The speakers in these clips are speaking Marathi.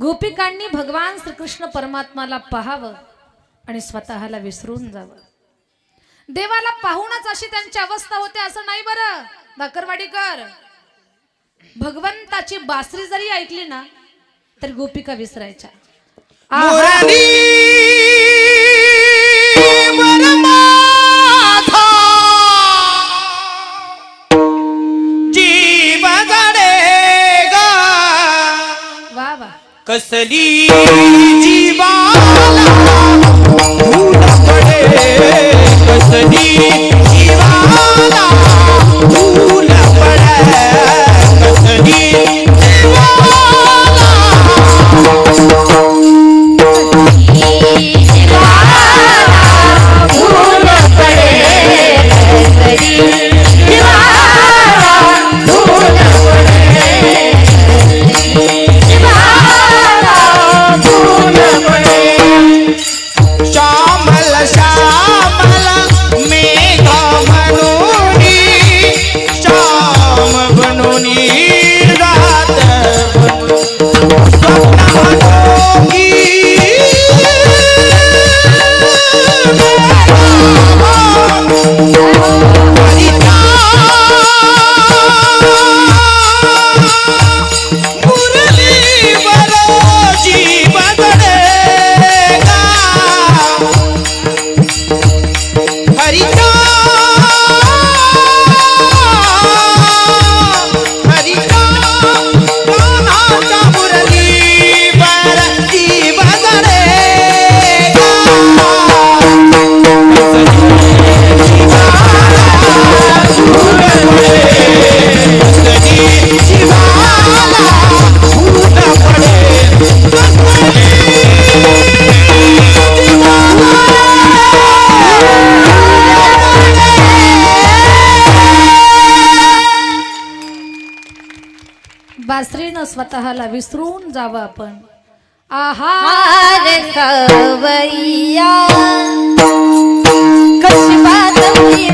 गोपिकांनी भगवान श्रीकृष्ण परमात्माला पाहावं आणि स्वतःला विसरून जावं. देवाला पाहूनच अशी त्यांची अवस्था होते असं नाही बरं. भाकरवाडीकर भगवंताची बासरी जरी ऐकली ना तर गोपिका विसरायच्या. वा वा. कसली जीवाला धूळ जीवाला फूल पडे कसली स्वतःला विसरून जावं आपण. आहा हार खवैया कशी वाजवली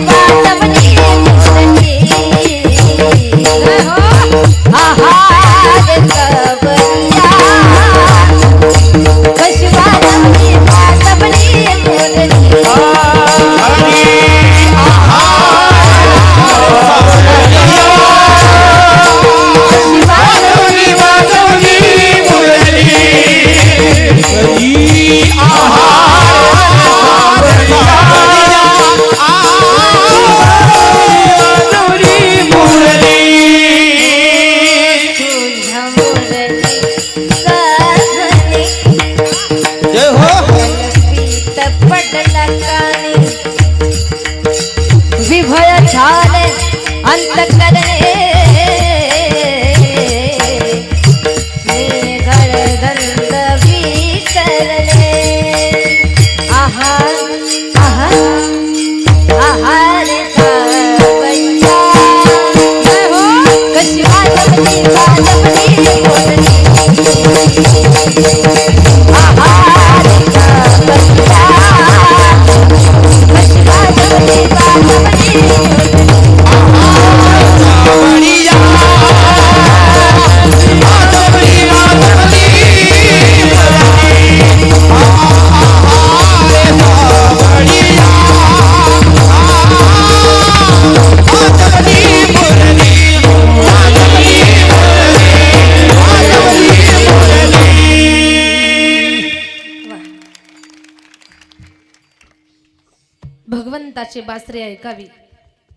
भगवंताची बासरी ऐकावी.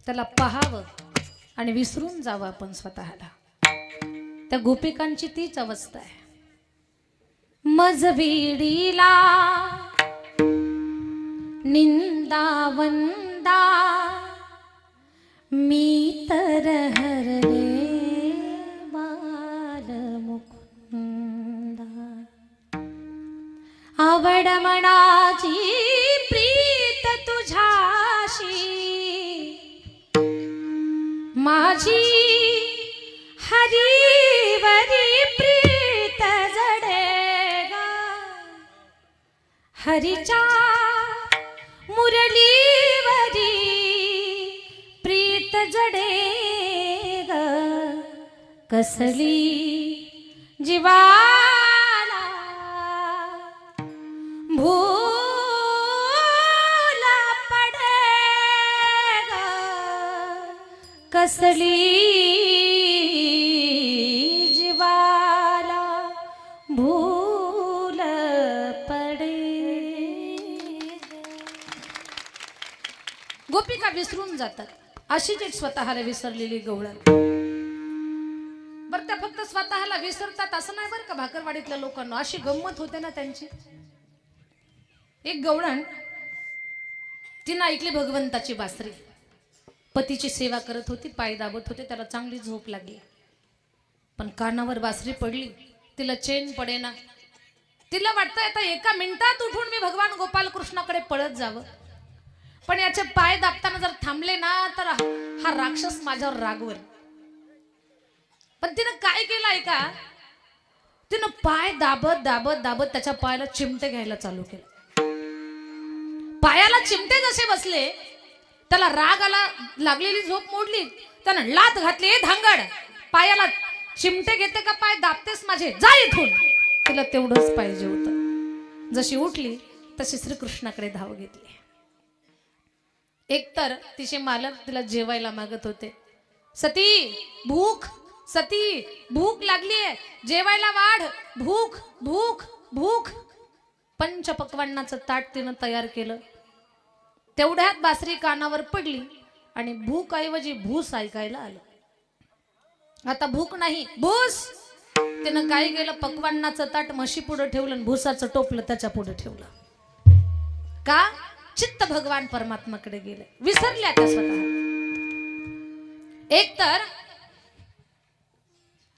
त्याला पहावं आणि विसरून जावं आपण स्वतःला. त्या गोपिकांची तीच अवस्था आहे. मजविडीला निंदा हरीच्या मुरलीवरी प्रीत जडे ग. कसली जीवाला भूल पडे ग. कसली गोपिका विसरून जातात. अशीच एक स्वतःला विसरलेली गवळण. बरं त्या फक्त स्वतःला विसरतात असं नाही बरं का? भाकरवाडीतल्या लोकांना. अशी गंमत होते ना त्यांची. एक गवळण तिनं ऐकली भगवंताची बासरी. पतीची सेवा करत होती पाय दाबत होते त्याला चांगली झोप लागली. पण कानावर बासरी पडली. तिला चेन पडेना. तिला वाटतं आता एका मिनिटात उठून मी भगवान गोपाल कृष्णाकडे पळत जावं. पण याचे पाय दाबताना जर थांबले ना तर हा राक्षस माझ्यावर रागवर पण तिनं काय केलं ऐका तिनं पाय दाबत दाबत दाबत त्याच्या पायाला चिमटे घ्यायला चालू केलं. पायाला चिमटे जसे बसले त्याला राग आला लागलेली झोप मोडली त्यानं लात घातली हे धांगड पायाला चिमटे घेते का? पाय दाबतेस माझे जा इथून. तिला तेवढंच पाहिजे होतं. जशी उठली तशी श्रीकृष्णाकडे धाव घेतली. एकतर तिचे मालक तिला जेवायला मागत होते. सती भूक सती भूक लागलीये जेवायला वाढ. भूक भूक भूक. पंच पकवानाचं ताट तिनं तयार केलं. तेवढ्यात बासरी कानावर पडली आणि भूक ऐवजी भूस ऐकायला आलं. आता भूक नाही भूस! तिनं काय केलं? पकवानाचं ताट म्हशी पुढे ठेवलं आणि भुसाचं टोपलं त्याच्या पुढे ठेवलं. का? चित्त भगवान परमात्माकडे गेले. विसरल्या त्या स्वतः. एक तर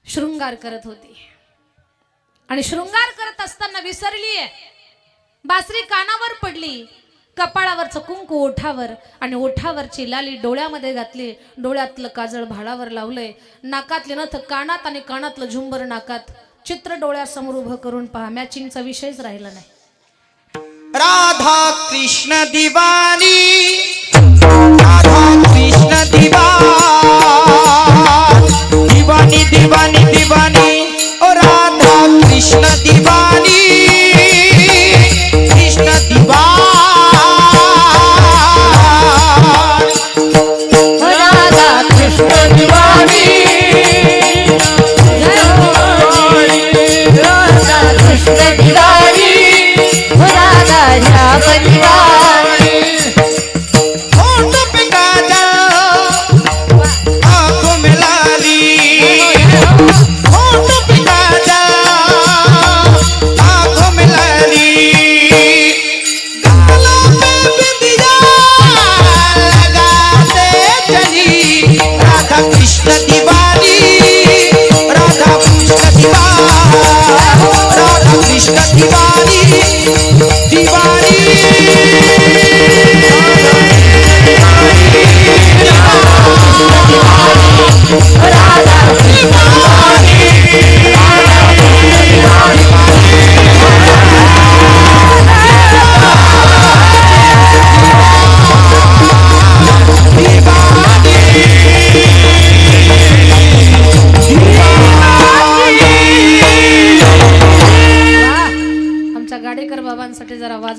शृंगार करत होती. आणि शृंगार करत असताना विसरलीये. बासरी कानावर पडली कपाळावरचं कुंकू ओठावर आणि ओठावरची लाली डोळ्यामध्ये घातली. डोळ्यातलं काजळ भाळावर लावलंय. नाकातले नथ कानात आणि कानातलं झुंबर नाकात. चित्र डोळ्यासमोर उभं करून पहा मॅचिंगचा विषयच राहिला नाही. राधा कृष्ण दिवानी राधा कृष्ण दिवा दिवानी दिवानी दिवानी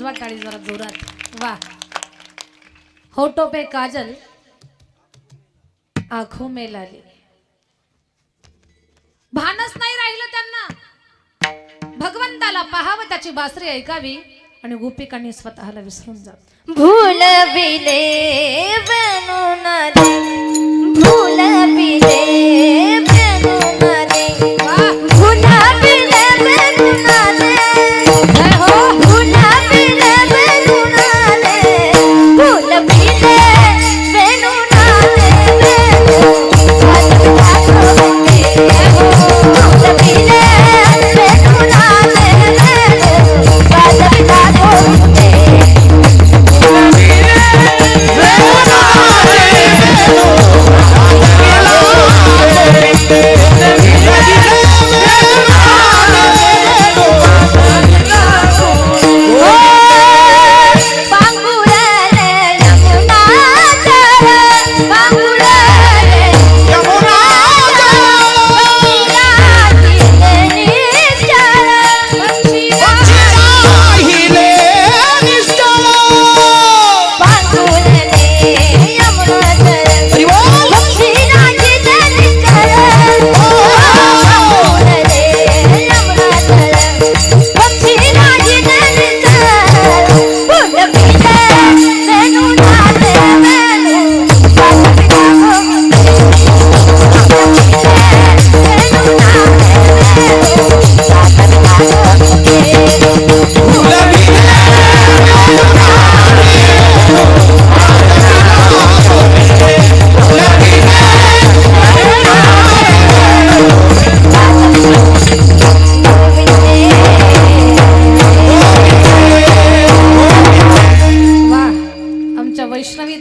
वाजवा टाळी जरा जोरात. वा. होटो पे काजल. आखो में लाली. भानच नाही राहिलं त्यांना. भगवंताला पाहावं त्याची बासरी ऐकावी आणि गोपिकांनी स्वतःला विसरून जा. भूल बिले बनू भूल बिले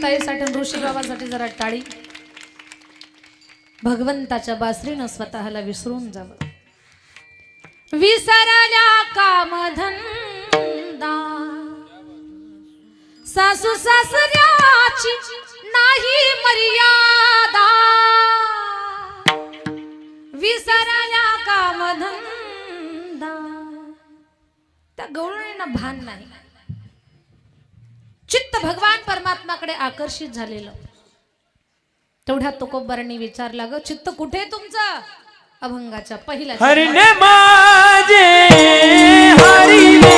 ताईसाठी ऋषी बाबासाठी जरा टाळी. भगवंताच्या बासरीनं स्वतःला विसरून जावं. विसरल्या कामधन सासू सासऱ्याची नाही मर्यादा. विसरल्या कामधन त्या गवळणींना भान नाही. चित्त भगवान परमात्माकडे आकर्षित झालेलं. तेवढ्या तुकोबरांनी विचारला ग चित्त कुठे तुमचं? अभंगाच्या पहिल्या हरिने माझे हरिने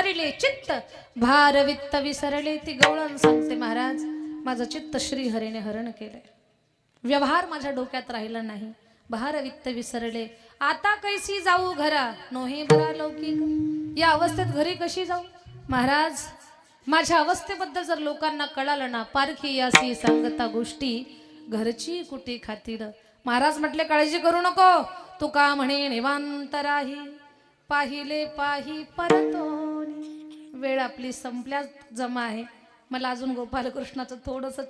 हरिले चित्त. भार वित्त विसरले ती गवळण सांगते महाराज. माझं चित्त श्री हरीने हरण केलंय. व्यवहार माझ्या डोक्यात राहिला नाही. भार वित्त विसरले. आता कैसी जाऊ घरा? नोहे बरा लौकिक. या अवस्थेत घरी कशी जाऊ? महाराज माझ्या अवस्थेबद्दल जर लोकांना कळालं ना पारखी यासी सांगता गोष्टी घरची कुटी खातील महाराज म्हटले काळजी करू नको. तू का म्हणे निवांत राही. पाहिले पाही परतो. वेळ आपली संपल्या जमा आहे. मला अजून गोपालकृष्णाचं थोडंसं